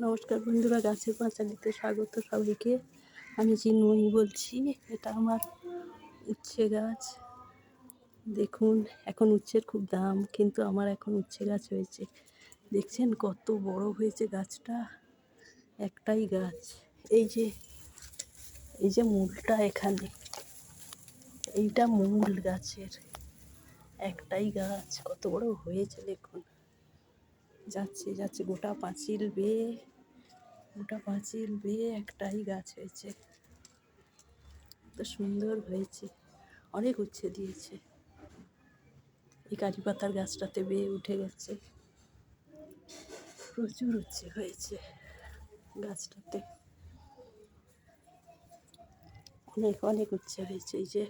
নমস্কার বন্ধুরা, গাছের পাঁচালিতে স্বাগত সবাইকে। আমি চিন্ময়ী বলছি, এটা আমার উচ্ছে গাছ। দেখুন, এখন উচ্ছের খুব দাম, কিন্তু আমার এখন উচ্ছে গাছ হয়েছে। দেখছেন কত বড় হয়েছে গাছটা? একটাই গাছ। এই যে এই যে মূলটা এখানে, এইটা মূল গাছের একটাই গাছ। কত বড় হয়েছে দেখুন। যাচ্ছে যাচ্ছে গোটা পাঁচিল বেয়ে। গোটা পাঁচিল বেয়ে একটাই গাছ হয়েছে। তো সুন্দর হয়েছে। অনেক উচ্ছে দিয়েছে। এই কারি পাতার গাছটাতে বেয়ে উঠে গেছে। প্রচুর উচ্ছে হয়েছে গাছটাতে। অনেক অনেক উচ্ছে হয়েছে এই যে।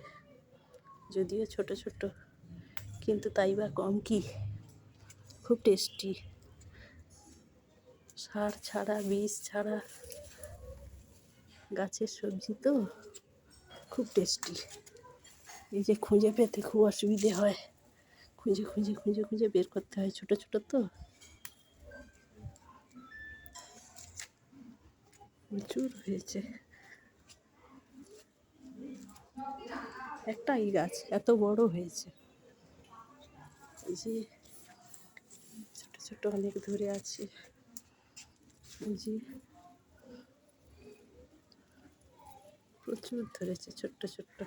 যদিও ছোট ছোট, কিন্তু তাই বা কম কি? খুব টেস্টি। সার ছাড়া, বীজ ছাড়া, গাছের সবজি তো খুব টেস্টি এই যে খুঁজে পেতে খুব অসুবিধে হয়। খুঁজে খুঁজে খুঁজে খুঁজে বের করতে হয় ছোট ছোট তো। প্রচুর হয়েছে। একটাই গাছ, এত বড় হয়েছে। এই যে ছোট ছোট অনেক ধরে আছে। প্রচুর ধরেছে, ছোট্ট ছোট্ট।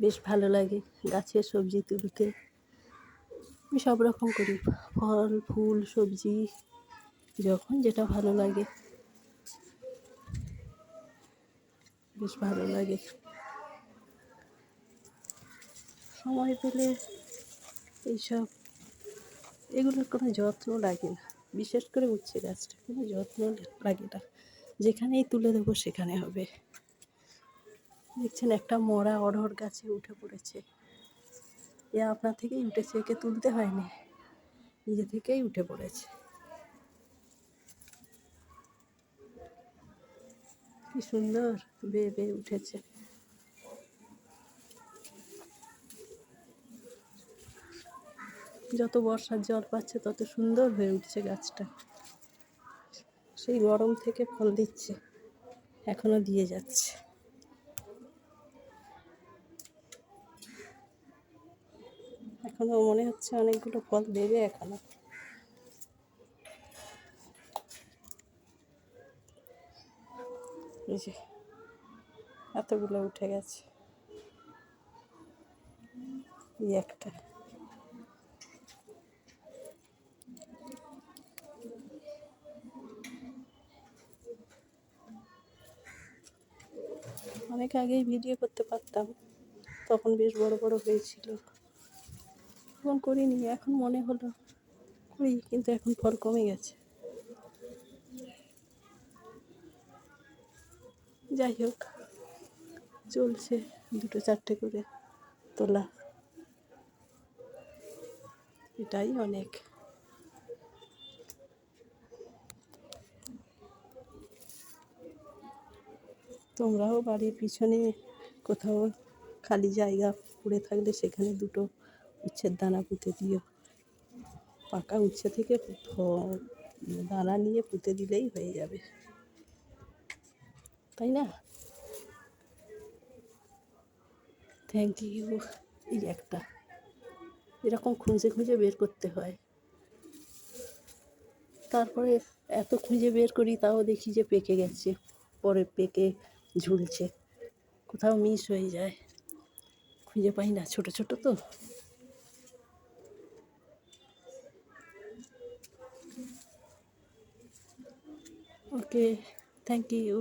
বেশ ভালো লাগে গাছের সবজি তুলতে। আমি সব রকম করি, ফল, ফুল, সবজি, যখন যেটা ভালো লাগে। বেশ ভালো লাগে। সময় পেলে এইসব, এগুলোর কোনো যত্ন লাগে না। বিশেষ করে উচ্ছে গাছটা, কোনো যত্ন লাগে না। যেখানেই তুলে দেবো সেখানে হবে। দেখছেন একটা মরা অড়হর গাছে উঠে পড়েছে। এ আপনার থেকেই উঠেছে, একে তুলতে হয়নি। নিজে থেকেই উঠে পড়েছে। কি সুন্দর বেয়ে বেয়ে উঠেছে। যত বর্ষার জল পাচ্ছে, তত সুন্দর হয়ে উঠছে গাছটা। সেই গরম থেকে ফল দিচ্ছে, এখনও দিয়ে যাচ্ছে। এখনও মনে হচ্ছে অনেকগুলো ফল দেবে এখনও। এতগুলো উঠে গেছে। একটা। অনেক আগেই ভিডিও করতে পারতাম। তখন বেশ বড় বড় হয়েছিল। এখন করিনি, এখন মনে হলো করি, কিন্তু এখন ফল কমে গেছে। যাই হোক, চলছে দুটো চারটে করে তোলা। এটাই অনেক। তোমরাও বাড়ির পিছনে কোথাও খালি জায়গা পড়ে থাকলে সেখানে দুটো উচ্ছের দানা পুঁতে দিও। পাকা উচ্ছে থেকে দানা নিয়ে পুঁতে দিলেই হয়ে যাবে। তাই না? থ্যাংক ইউ এই একটা। এরকম খুঁজে খুঁজে বের করতে হয়। তারপরে এত খুঁজে বের করি, তাও দেখি যে পেকে গেছে। পরে পেকে ঝুলছে। কোথাও মিস হয়ে যায়। খুঁজে পাই না ছোট ছোট তো। Okay thank you